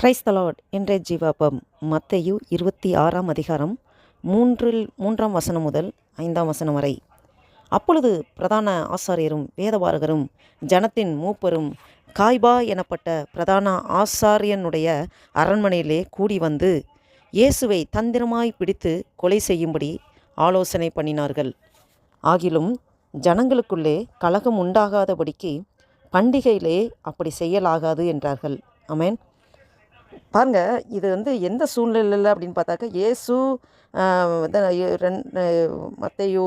Christ தலாட் ஜீவாபம். Matthew இருபத்தி ஆறாம் அதிகாரம் மூன்றில் மூன்றாம் வசனம் முதல் ஐந்தாம் வசனம் வரை. அப்பொழுது பிரதான ஆசாரியரும் வேதபாரகரும் ஜனத்தின் மூப்பரும் காய்பா எனப்பட்ட பிரதான ஆசாரியனுடைய அரண்மனையிலே கூடி வந்து இயேசுவை தந்திரமாய் பிடித்து கொலை செய்யும்படி ஆலோசனை பண்ணினார்கள். ஆகிலும் ஜனங்களுக்குள்ளே கலகம் உண்டாகாதபடிக்கு பண்டிகையிலே அப்படி செய்யலாகாது என்றார்கள். அமேன் பாருங்க இது வந்து எந்த சூழ்நிலையில் அப்படின்னு பார்த்தாக்கா இயேசு மத்தையோ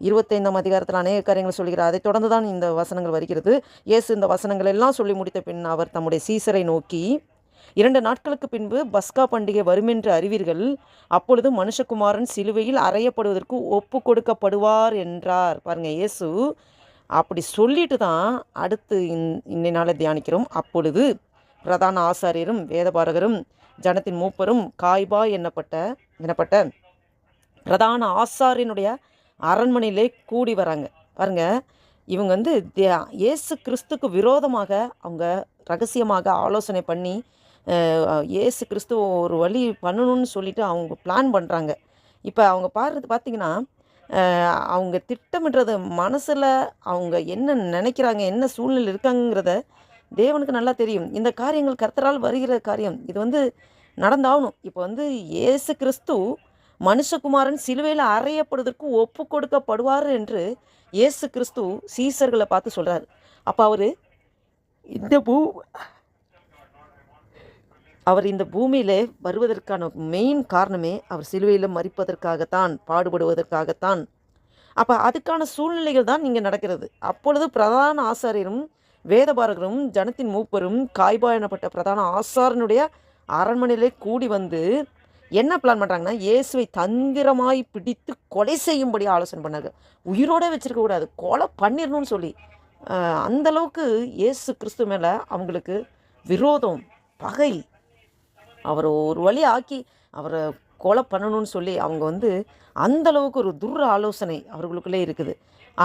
இருபத்தைந்தாம் அதிகாரத்தில் அநேக காரியங்கள் சொல்கிறார். அதை தொடர்ந்து தான் இந்த வசனங்கள் வருகிறது. இயேசு இந்த வசனங்கள் எல்லாம் சொல்லி முடித்த பின் அவர் தம்முடைய சீசரை நோக்கி இரண்டு நாட்களுக்கு பின்பு பஸ்கா பண்டிகை வருமென்று அறிவீர்கள். அப்பொழுது மனுஷகுமாரன் சிலுவையில் அறையப்படுவதற்கு ஒப்பு கொடுக்கப்படுவார் என்றார். பாருங்க இயேசு அப்படி சொல்லிட்டு தான் அடுத்து இன் இன்னை நாளை தியானிக்கிறோம். அப்பொழுது பிரதான ஆசாரியரும் வேதபாரகரும் ஜனத்தின் மூப்பரும் காய்பா என்னப்பட்ட எனப்பட்ட பிரதான ஆசாரியனுடைய அரண்மனையிலே கூடி வராங்க. பாருங்க இவங்க வந்து தியா- இயேசு கிறிஸ்துக்கு விரோதமாக அவங்க ரகசியமாக ஆலோசனை பண்ணி இயேசு கிறிஸ்து ஒரு வழி பண்ணணும்னு சொல்லிட்டு அவங்க பிளான் பண்ணுறாங்க இப்போ அவங்க பாடுறது பார்த்திங்கன்னா அவங்க திட்டமிடுறது மனசில் அவங்க என்ன நினைக்கிறாங்க என்ன சூழ்நிலை இருக்காங்கிறத தேவனுக்கு நல்லா தெரியும். இந்த காரியங்கள் கர்த்தரால் வருகிற காரியம். இது வந்து நடந்தாகணும். இப்போ வந்து இயேசு கிறிஸ்து மனுஷகுமாரன் சிலுவையில் அறையப்படுவதற்கு ஒப்பு கொடுக்கப்படுவார் என்று இயேசு கிறிஸ்து சீசர்களை பார்த்து சொல்கிறார் அப்போ அவர் இந்த பூ அவர் இந்த பூமியில் வருவதற்கான மெயின் காரணமே அவர் சிலுவையில் மறிப்பதற்காகத்தான் பாடுபடுவதற்காகத்தான். அப்போ அதுக்கான சூழ்நிலைகள் தான் இங்கே நடக்கிறது. அப்பொழுது பிரதான ஆசாரியரும் வேதபாரகரும் ஜனத்தின் மூப்பரும் காய்பா எனப்பட்ட பிரதான ஆசாரனுடைய அரண்மனையிலே கூடி வந்து என்ன பிளான் பண்ணுறாங்கன்னா இயேசுவை தந்திரமாய் பிடித்து கொலை செய்யும்படி ஆலோசனை பண்ணாங்க. உயிரோட வச்சிருக்க கூடாது. கொலை பண்ணிடணும்னு சொல்லி. அந்தளவுக்கு இயேசு கிறிஸ்து மேலே அவங்களுக்கு விரோதம் பகை. அவரை ஒரு வழி ஆக்கி அவரை கொலை பண்ணணும்னு சொல்லி அவங்க வந்து அந்த அளவுக்கு ஒரு துர் ஆலோசனை அவர்களுக்குள்ளே இருக்குது.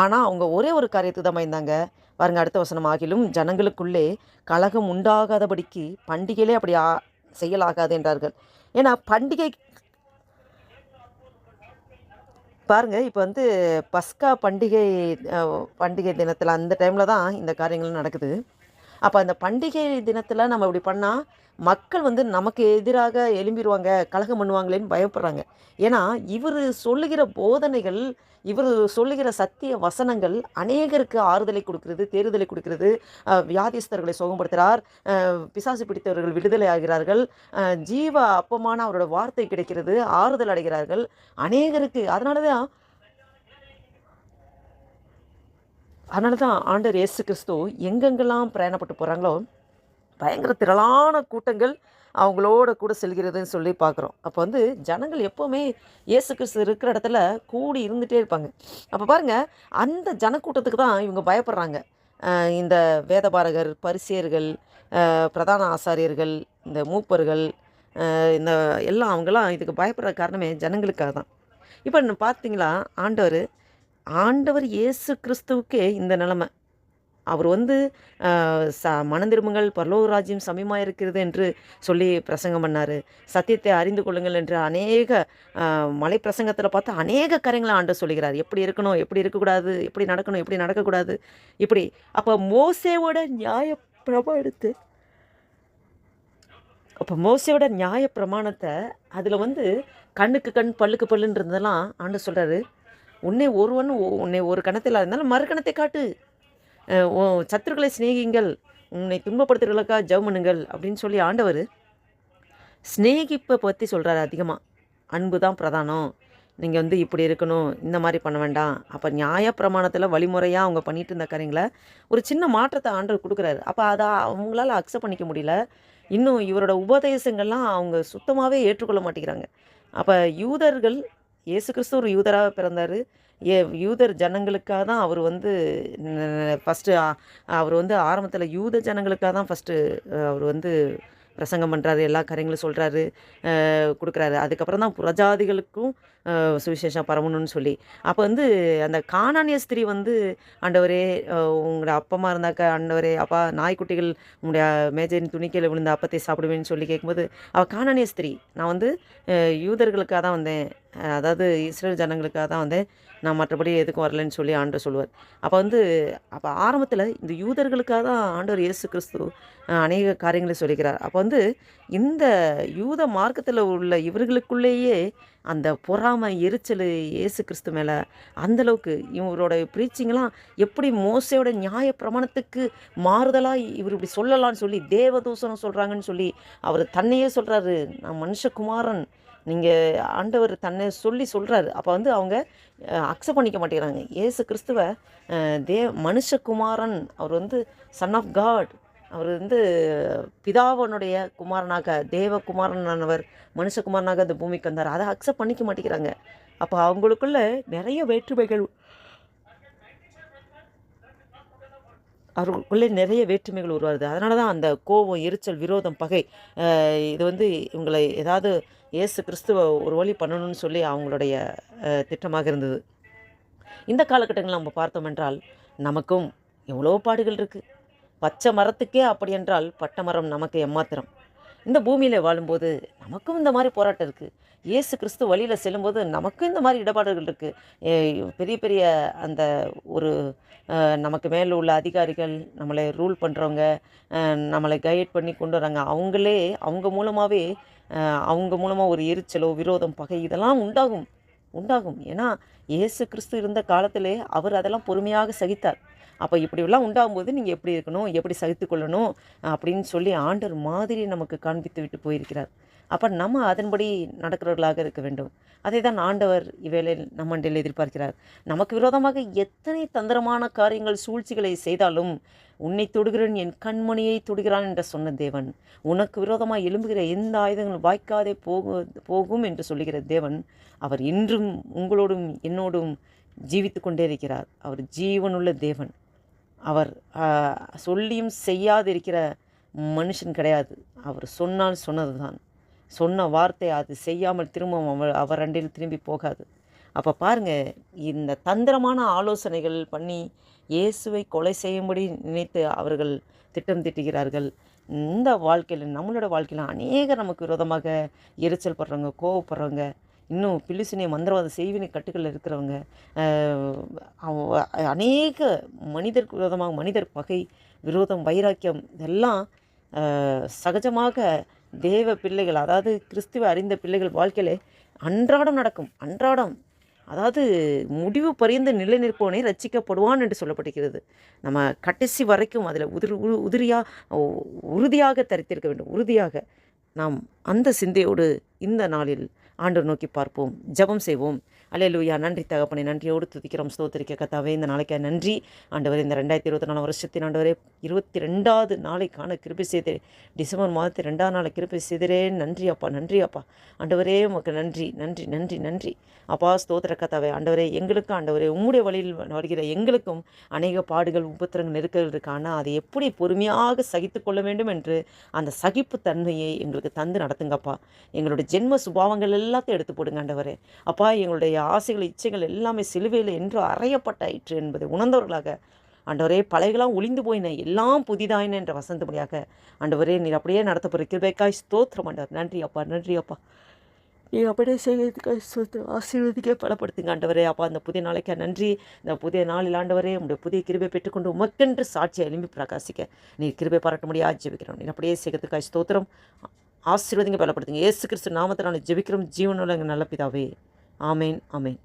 ஆனால் அவங்க ஒரே ஒரு காரியத்துக்கு தான் பயந்தாங்க. பாருங்கள் அடுத்த வசனம். ஆகிலும் ஜனங்களுக்குள்ளே கலகம் உண்டாகாதபடிக்கு பண்டிகையிலே அப்படி ஆ செய்யலாகாது என்றார்கள். ஏன்னா பண்டிகை பாருங்கள் இப்போ வந்து பஸ்கா பண்டிகை பண்டிகை தினத்தில் அந்த டைமில் தான் இந்த காரியங்கள் நடக்குது. அப்போ அந்த பண்டிகை தினத்தில் நம்ம இப்படி பண்ணால் மக்கள் வந்து நமக்கு எதிராக எழும்பிடுவாங்க கலகம் பண்ணுவாங்களேன்னு பயப்படுறாங்க. ஏன்னா இவர் சொல்லுகிற போதனைகள் இவர் சொல்லுகிற சத்திய வசனங்கள் அநேகருக்கு ஆறுதலை கொடுக்கிறது தேறுதலை கொடுக்கிறது. வியாதிஸ்தர்களை சுகப்படுத்துகிறார் பிசாசு பிடித்தவர்கள் விடுதலை ஆகிறார்கள் ஜீவ அப்பமான அவரோட வார்த்தை கிடைக்கிறது ஆறுதல் அடைகிறார்கள். அநேகருக்கு அதனால தான் அதனால தான் ஆண்டவர் இயேசு கிறிஸ்து எங்கெங்கெல்லாம் பிரயாணப்பட்டு போகிறாங்களோ பயங்கர திரளான கூட்டங்கள் அவங்களோட கூட செல்கிறதுன்னு சொல்லி பார்க்குறோம். அப்போ வந்து ஜனங்கள் எப்போவுமே இயேசு கிறிஸ்து இருக்கிற இடத்துல கூடி இருந்துகிட்டே இருப்பாங்க. அப்போ பாருங்கள் அந்த ஜனக்கூட்டத்துக்கு தான் இவங்க பயப்படுறாங்க. இந்த வேதபாரகர் பரிசியர்கள் பிரதான ஆசாரியர்கள் இந்த மூப்பர்கள் இந்த எல்லாம் அவங்களாம் இதுக்கு பயப்படுற காரணமே ஜனங்களுக்காக தான் இப்போ பார்த்தீங்களா ஆண்டவர் ஆண்டவர் இயேசு கிறிஸ்துவுக்கே இந்த நிலமை. அவர் வந்து ச மனந்திரும்புங்கள் பரலோக ராஜ்யம் சமயமாக இருக்கிறது என்று சொல்லி பிரசங்கம் பண்ணார். சத்தியத்தை அறிந்து கொள்ளுங்கள் என்று அநேக மலை பிரசங்கத்தில் பார்த்து அநேக கரைங்களை ஆண்டு சொல்லுகிறார். எப்படி இருக்கணும் எப்படி இருக்கக்கூடாது எப்படி நடக்கணும் எப்படி நடக்கக்கூடாது இப்படி. அப்போ மோசேவோட நியாய பிரமாணத்தை அப்போ மோசையோட நியாய பிரமாணத்தை அதில் வந்து கண்ணுக்கு கண் பல்லுக்கு பல்லுன்றதெல்லாம் ஆண்டு சொல்கிறாரு உன்னை ஒருவன் ஒ- உன்னை ஒரு கணத்தில் இருந்தாலும் மறு கணத்தை காட்டு. சத்துருக்களை சிநேகிங்கள் உன்னை துன்பப்படுத்துகிறவர்களுக்காக ஜவுமனுங்கள் அப்படின்னு சொல்லி ஆண்டவர் சிநேகிப்பை பற்றி சொல்கிறாரு அதிகமாக அன்பு தான் பிரதானம். நீங்கள் வந்து இப்படி இருக்கணும் இந்த மாதிரி பண்ண வேண்டாம். அப்போ நியாய பிரமாணத்தில் வழிமுறையாக அவங்க பண்ணிட்டு இருந்த காரியங்களை ஒரு சின்ன மாற்றத்தை ஆண்டவர் கொடுக்குறாரு. அப்போ அதை அவங்களால அக்செப்ட் பண்ணிக்க முடியல. இன்னும் இவரோட உபதேசங்கள்லாம் அவங்க சுத்தமாகவே ஏற்றுக்கொள்ள மாட்டேங்கிறாங்க. அப்போ யூதர்கள் இயேசு கிறிஸ்து ஒரு யூதராக பிறந்தார். ஏ யூதர் ஜனங்களுக்காக தான் அவர் வந்து ஃபஸ்ட்டு அவர் வந்து ஆரம்பத்தில் யூத ஜனங்களுக்காக தான் ஃபஸ்ட்டு அவர் வந்து பிரசங்கம் பண்ணுறாரு எல்லா காரியங்களும் சொல்கிறாரு கொடுக்குறாரு. அதுக்கப்புறம் தான் புறஜாதிகளுக்கும் சுவிசேஷம் பரவணும்னு சொல்லி. அப்போ வந்து அந்த காணானிய ஸ்திரீ வந்து ஆண்டவரே உங்களோட அப்பமாக இருந்தாக்க ஆண்டவரே அப்பா நாய்க்குட்டிகள் உங்களுடைய மேஜரின் துணிக்கையில் விழுந்த அப்பத்தை சாப்பிடுவேன்னு சொல்லி கேட்கும்போது அவள் காணானிய ஸ்திரீ. நான் வந்து யூதர்களுக்காக தான் வந்தேன். அதாவது இஸ்ரேல் ஜனங்களுக்காக தான் வந்தேன். நான் மற்றபடி எதுக்கும் வரலன்னு சொல்லி ஆண்டவர் சொல்லுவார். அப்போ வந்து அப்போ ஆரம்பத்தில் இந்த யூதர்களுக்காக தான் ஆண்டவர் இயேசு கிறிஸ்து அநேக காரியங்களை சொல்லிக்கிறார். அப்போ வந்து இந்த யூத மார்க்கத்தில் உள்ள இவர்களுக்குள்ளேயே அந்த பொறாமை எரிச்சல் இயேசு கிறிஸ்து மேலே அந்தளவுக்கு இவரோட ப்ரீச்சிங்லாம் எப்படி மோசையோட நியாய பிரமாணத்துக்கு மாறுதலாக இவர் இப்படி சொல்லலாம்னு சொல்லி தேவதூசனம் சொல்கிறாங்கன்னு சொல்லி அவர் தன்னையே சொல்கிறாரு நான் மனுஷகுமாரன். நீங்கள் ஆண்டவர் தன்னை சொல்லி சொல்கிறாரு அப்போ வந்து அவங்க அக்செப்ட் பண்ணிக்க மாட்டேங்கிறாங்க. ஏசு கிறிஸ்துவ தே மனுஷகுமாரன். அவர் வந்து சன் ஆஃப் காட் அவர் வந்து பிதாவனுடைய குமாரனாக தேவகுமாரனானவர் மனுஷகுமாரனாக அந்த பூமிக்கு வந்தார். அதை அக்செப்ட் பண்ணிக்க மாட்டேங்கிறாங்க. அப்போ அவங்களுக்குள்ள நிறைய வேற்றுமைகள் அவர்களுக்குள்ளே நிறைய வேற்றுமைகள் உருவாகுது. அதனால தான் அந்த கோபம் எரிச்சல் விரோதம் பகை இது வந்து இவங்களை ஏதாவது இயேசு கிறிஸ்துவ ஒரு வழி பண்ணணும்னு சொல்லி அவங்களுடைய திட்டமாக இருந்தது. இந்த காலகட்டங்களில் நம்ம பார்த்தோம் என்றால் நமக்கும் எவ்வளோ பாடுகள் இருக்குது பச்சை மரத்துக்கே அப்படி என்றால் பட்டை மரம் நமக்கு எம்மாத்திரம். இந்த பூமியில் வாழும்போது நமக்கும் இந்த மாதிரி போராட்டம் இருக்குது இயேசு கிறிஸ்து வழியில் செல்லும்போது நமக்கும் இந்த மாதிரி இடபாடுகள் இருக்குது பெரிய பெரிய அந்த ஒரு நமக்கு மேலே உள்ள அதிகாரிகள் நம்மளை ரூல் பண்ணுறவங்க நம்மளை கைட் பண்ணி கொண்டு வராங்க. அவங்களே அவங்க மூலமாகவே அவங்க மூலமாக ஒரு எரிச்சலோ விரோதம் பகை இதெல்லாம் உண்டாகும். உண்டாகும். ஏன்னா இயேசு கிறிஸ்து இருந்த காலத்திலே அவர் அதெல்லாம் பொறுமையாக சகித்தார். அப்போ இப்படிலாம் உண்டாகும்போது நீங்கள் எப்படி இருக்கணும் எப்படி சகித்துக்கொள்ளணும் அப்படின்னு சொல்லி ஆண்டவர் மாதிரி நமக்கு காண்பித்து விட்டு போயிருக்கிறார். அப்போ நம்ம அதன்படி நடக்கிறவர்களாக இருக்க வேண்டும். அதை தான் ஆண்டவர் இவ்வேளையில் நம்மண்டில் எதிர்பார்க்கிறார். நமக்கு விரோதமாக எத்தனை தந்திரமான காரியங்கள் சூழ்ச்சிகளை செய்தாலும் உன்னை தொடுகிறேன் என் கண்மணியை தொடுகிறான் என்று சொன்ன தேவன் உனக்கு விரோதமாக எழும்புகிற எந்த ஆயுதங்களும் வாய்க்காதே போகு போகும் என்று சொல்லுகிற தேவன் அவர் இன்றும் உங்களோடும் என்னோடும் ஜீவித்து கொண்டே இருக்கிறார். அவர் ஜீவனுள்ள தேவன். அவர் சொல்லியும் செய்யாதிருக்கிற மனுஷன் கிடையாது. அவர் சொன்னால் சொன்னது தான் சொன்ன வார்த்தை அது செய்யாமல் திரும்பவும் அவர் அவர் அண்டில் திரும்பி போகாது. அப்போ பாருங்க இந்த தந்திரமான ஆலோசனைகள் பண்ணி இயேசுவை கொலை செய்யும்படி நினைத்து அவர்கள் திட்டம் திட்டுகிறார்கள். இந்த வாழ்க்கையில் நம்மளோட வாழ்க்கையில் அநேக நமக்கு விரோதமாக எரிச்சல் படுறவங்க கோவப்படுறவங்க இன்னும் பிலிசினிய மந்திரவாத செய்வினை கட்டுகளில் இருக்கிறவங்க அநேக மனிதர் விரோதமாக மனிதர் பகை விரோதம் வைராக்கியம் இதெல்லாம் சகஜமாக தேவ பிள்ளைகள் அதாவது கிறிஸ்துவ அறிந்த பிள்ளைகள் வாழ்க்கையிலே அன்றாடம் நடக்கும் அன்றாடம். அதாவது முடிவு பரிந்து நிலை நிற்பவனே ரச்சிக்கப்படுவான் என்று சொல்லப்படுகிறது நம்ம கடைசி வரைக்கும் அதில் உதிர் உதிரியாக உறுதியாக தரித்திருக்க வேண்டும். உறுதியாக நாம் அந்த சிந்தையோடு இந்த நாளில் ஆண்டு நோக்கி பார்ப்போம் ஜெபம் செய்வோம். அல்லேலூயா நன்றி தகப்பனை நன்றியோடு துதிக்கிறோம் ஸ்தோத்திரிக்க கத்தாவே. இந்த நாளைக்கு நன்றி. ஆண்டவரே இந்த ரெண்டாயிரத்தி இருபத்தி நாலு வருஷத்தின் ஆண்டவரே இருபத்தி ரெண்டாவது நாளைக்கான கிருபி செய்தே டிசம்பர் மாதத்து ரெண்டாவது நாளை கிருபி செய்தரே நன்றி அப்பா நன்றி அப்பா. ஆண்டவரே உமக்கு நன்றி நன்றி நன்றி நன்றி. அப்பா ஸ்தோத்திர கத்தாவே. ஆண்டவரே எங்களுக்கும் ஆண்டவரே உம்முடைய வழியில் வருகிற எங்களுக்கும் அநேக பாடுகள் உபத்திரங்கள் நெருக்கங்கள் இருக்கு. ஆனால் அதை எப்படி பொறுமையாக சகித்து கொள்ள வேண்டும் என்று அந்த சகிப்பு தன்மையை எங்களுக்கு தந்து நடத்துங்கப்பா. எங்களுடைய ஜென்ம சுபாவங்கள் எல்லாத்தையும் எடுத்து போடுங்க ஆண்டவரே. அப்பா எங்களுடைய ஆசைகள் இச்சைகள் எல்லாமே சிலுவையில் என்று அறையப்பட்டாயிற்று என்பதை உணர்ந்தவர்களாக ஆண்டவரே பழையெல்லாம் ஒளிந்து போயின எல்லாம் புதிதாயின என்ற வசந்தபடியாக ஆண்டவரே நீர் அப்படியே நடத்த போகிற கிருபைக்காய் ஸ்தோத்திரம் ஆண்டவர். நன்றி அப்பா நன்றி அப்பா. நீ அப்படியே செய்கிறதுக்காக சொத்து ஆசீர்வதிக்கே பலப்படுத்துங்க ஆண்டவரே அப்பா. அந்த புதிய நாளைக்கு நன்றி. இந்த புதிய நாளில் ஆண்டவரே உங்களுடைய புதிய கிருபை பெற்றுக்கொண்டு உமக்கென்று சாட்சியை எழும்பி பிரகாசிக்க நீ கிருபை பாராட்ட முடியாது ஜெபிக்கிறோம். நீ அப்படியே செய்கிறதுக்காக ஸ்தோத்திரம். ஆசீர்வதிங்க பலப்படுத்துங்க. ஏசு கிறிஸ்து நாமத்தில் நான் ஜெபிக்கிறோம். ஜீவனுள்ள எங்கள் நல்ல பிதாவே. ஆமேன் ஆமேன்.